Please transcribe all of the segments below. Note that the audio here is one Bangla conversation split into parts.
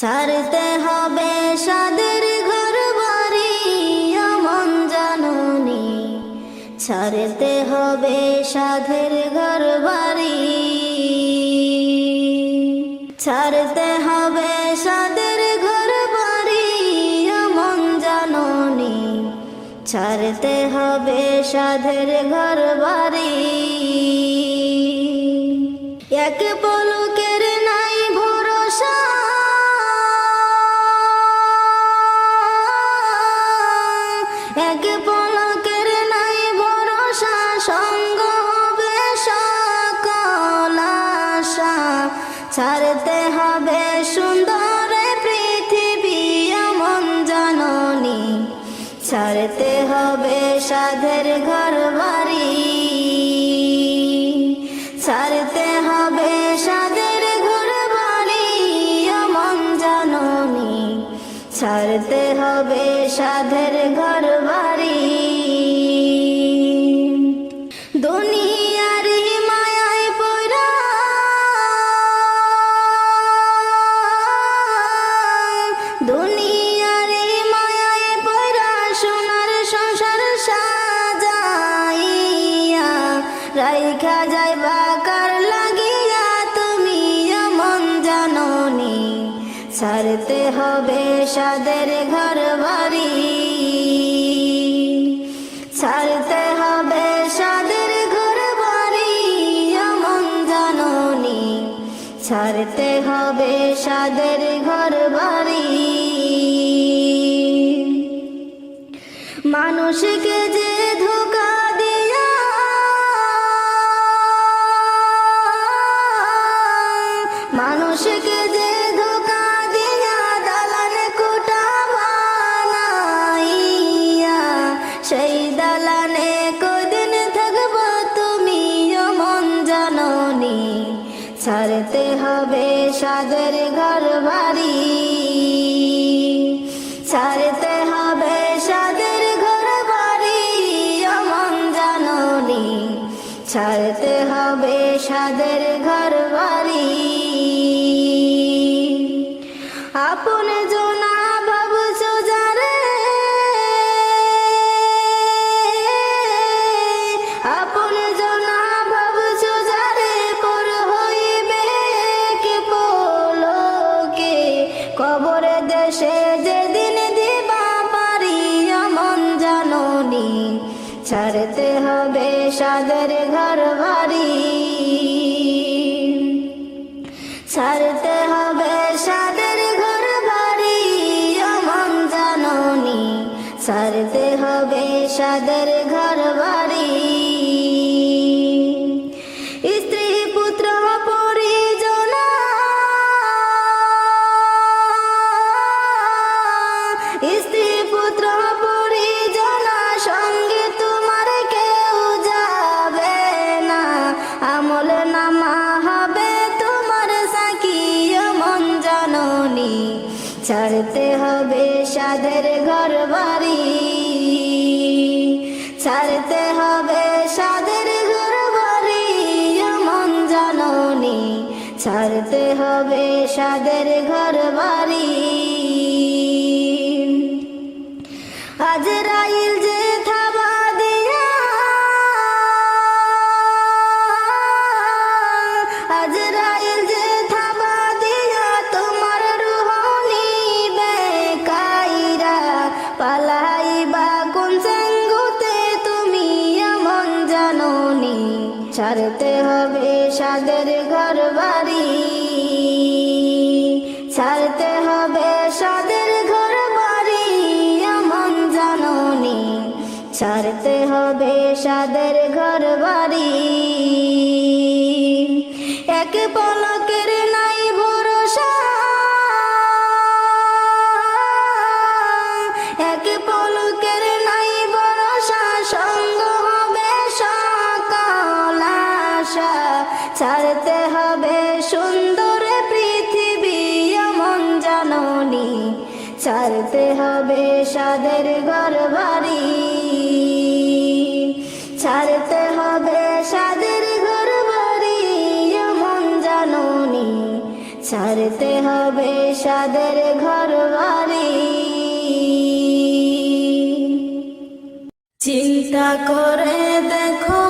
ছাড়তে হবে সাদের ঘর বাড়ি আমন জাননি। ছাড়তে হবে সাধের ঘর বাড়ি। ছাড়তে হবে সাদের ঘর বাড়ি আমন জাননি। ছাড়তে হবে সাধের ঘর বাড়ি। এক পলকের হবে ছাড়তে হবে সাধের ঘর বাড়ি ছাড়তে হবে সাগর ঘর বাড়ি। ছাড়তে হবে সাগর ঘর বাড়ি, অমন জাননি। ছাড়তে হবে সাদের ছাড়তে হবে সাদের ঘর বাড়ি নামা হবে তোমার সাকি মন জাননি। ছাড়তে হবে সাদের ঘর বাড়ি। ছাড়তে হবে সাদের ঘর বাড়ি, মন জাননি। ছাড়তে হবে সাদের ঘর বাড়ি। আজরাইল যে ছাড়তে হবে সাদের ঘর বাড়ি ছাড়তে হবে সাদের ঘর বাড়ি এমন জাননি। ছাড়তে হবে সাদের ঘর বাড়ি এক পলকের নাই ভরসা ছাড়তে হবে সুন্দর পৃথিবী এমন জাননি। ছাড়তে হবে সাদের ঘর বাড়ি। ছাড়তে হবে সাদের ঘর বাড়ি ছাড়তে হবে সাদের ঘর বাড়ি। চিন্তা করে দেখো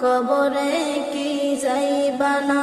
কবরে কি যাইবা না?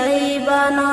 যাইবা না